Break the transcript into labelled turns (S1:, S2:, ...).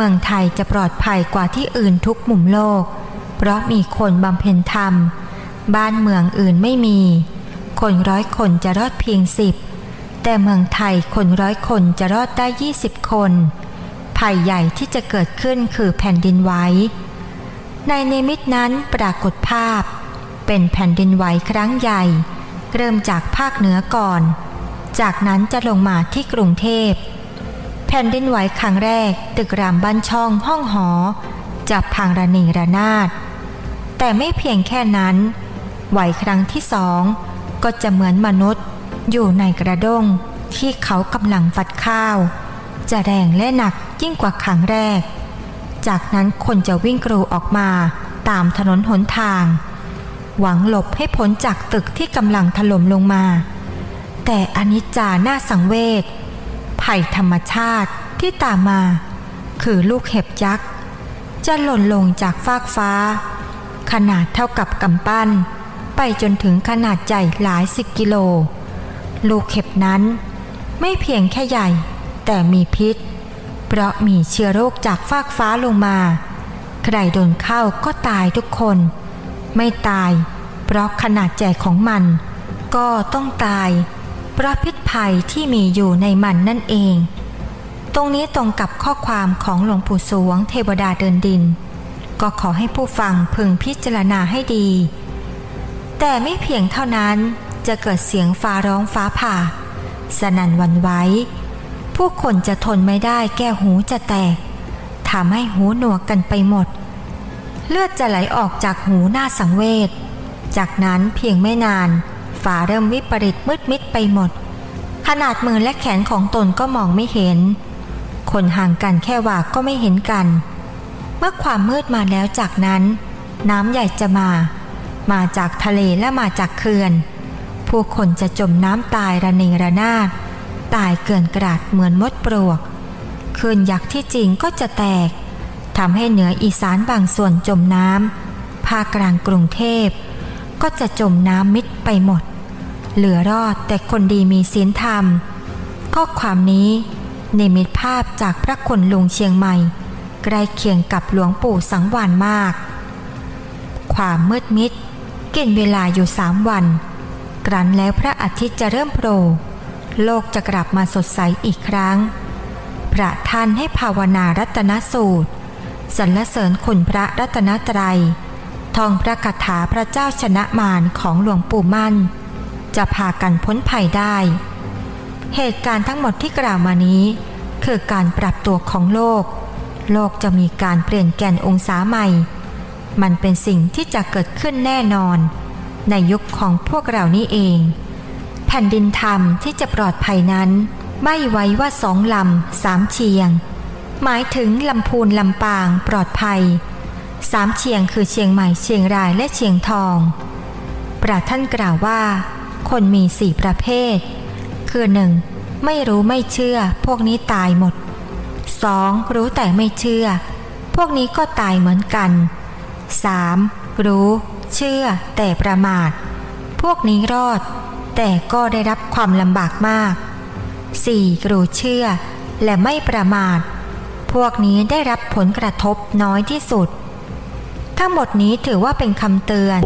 S1: เมืองไทยจะปลอดภัยกว่าที่อื่นทุกมุมโลก เพราะมีคนบำเพ็ญธรรม บ้านเมืองอื่นไม่มี คนร้อยคนจะรอดเพียงสิบแต่เมืองไทยคนร้อยคนจะรอดได้20คน ภัยใหญ่ที่จะเกิดขึ้นคือแผ่นดินไหวในนิมิตนั้นปรากฏภาพ เป็นแผ่นดินไหวครั้งใหญ่ เริ่มจากภาคเหนือก่อน จากนั้นจะลงมาที่กรุงเทพ แผ่นดินไหวครั้งแรก ตึกรามบ้านช่องห้องหอจะพังระเนระนาด แต่ไม่เพียงแค่นั้น ไหวครั้งที่สองก็จะเหมือนมนุษย์อยู่ในกระด้งที่เขากำลังฟัดข้าว จะแรงและหนักยิ่งกว่าครั้งแรก จากนั้นคนจะวิ่งกรูออกมาตามถนนหนทาง หวังหลบให้พ้นจากตึกที่กำลังถล่มลงมา แต่อนิจจาหน้าสังเวช ภัยธรรมชาติที่ตามมา คือลูกเห็บยักษ์ จะหล่นลงจากฟากฟ้า ขนาดเท่ากับกำปั้น ไปจนถึงขนาดใหญ่หลายสิบกิโล ลูกเห็บนั้น ไม่เพียงแค่ใหญ่ แต่มีพิษ เพราะมีเชื้อโรคจากฟากฟ้าลงมา ใครโดนเข้าก็ตายทุกคน ไม่ตาย เพราะขนาดใหญ่ของมัน ก็ต้องตาย เพราะพิษ ภัยที่มีอยู่ในมันนั่นเอง ตรงนี้ตรงกับข้อความของหลวงปู่สวงเทวดาเดินดิน ก็ขอให้ผู้ฟังพึงพิจารณาให้ดี แต่ไม่เพียงเท่านั้นจะเกิดเสียงฟ้าร้องฟ้าผ่า สนั่นวันไหวผู้คนจะทนไม่ได้แก้หูจะแตกทำให้หูหนวกกันไปหมด เลือดจะไหลออกจากหูหน้าสังเวช จากนั้นเพียงไม่นาน ฝาเริ่มวิปริตมืดมิดไปหมด ขนาดมือและแขนของตนก็มองไม่เห็น คนห่างกันแค่ว่าก็ไม่เห็นกัน เมื่อความมืดมาแล้วจากนั้น น้ำใหญ่จะมา มาจากทะเลและมาจากเขื่อน ผู้คนจะจมน้ำตายระเนระนาดตายเกินกราดเหมือนมดปลวกคลื่นยักษ์ที่จริงก็จะแตกทำให้เหนืออีสานบางส่วนจมน้ำภาคกลางกรุงเทพ ก็จะจมน้ำมิดไปหมด เหลือรอดแต่คนดีมีศีลธรรม ข้อความนี้นิมิตภาพจากพระคุณลุงเชียงใหม่ ใกล้เคียงกับหลวงปู่สังวานมาก ความมืดมิดกินเวลาอยู่สามวัน กรันแล้วพระอาทิตย์จะเริ่มโผล่โลกจะกลับมาสดใสอีกครั้ง พระท่านให้ภาวนารัตนสูตรสรรเสริญคุณพระรัตนตรัยทองพระคาถาพระเจ้าชนะมารของหลวงปู่มั่น จะพากันพ้นภัยได้ เหตุการณ์ทั้งหมดที่กล่าวมานี้ คือการปรับตัวของโลก โลกจะมีการเปลี่ยนแกนองศาใหม่ มันเป็นสิ่งที่จะเกิดขึ้นแน่นอน ในยุคของพวกเรานี่เอง แผ่นดินธรรมที่จะปลอดภัยนั้น ไม่ไว้ว่าสองลำสามเชียง หมายถึงลำพูนลำปางปลอดภัยสามเชียงคือเชียงใหม่เชียงรายและเชียงทอง ปราท่านกล่าวว่า คนมีสี่ประเภท คือหนึ่งไม่รู้ไม่เชื่อ พวกนี้ตายหมดสองรู้แต่ไม่เชื่อ พวกนี้ก็ตายเหมือนกันสามรู้ เชื่อ แต่ประมาท พวกนี้รอด แต่ก็ได้รับความลำบากมาก 4. รู้เชื่อ และไม่ประมาท พวกนี้ได้รับผลกระทบน้อยที่สุด ทั้งหมดนี้ถือว่าเป็นคำเตือน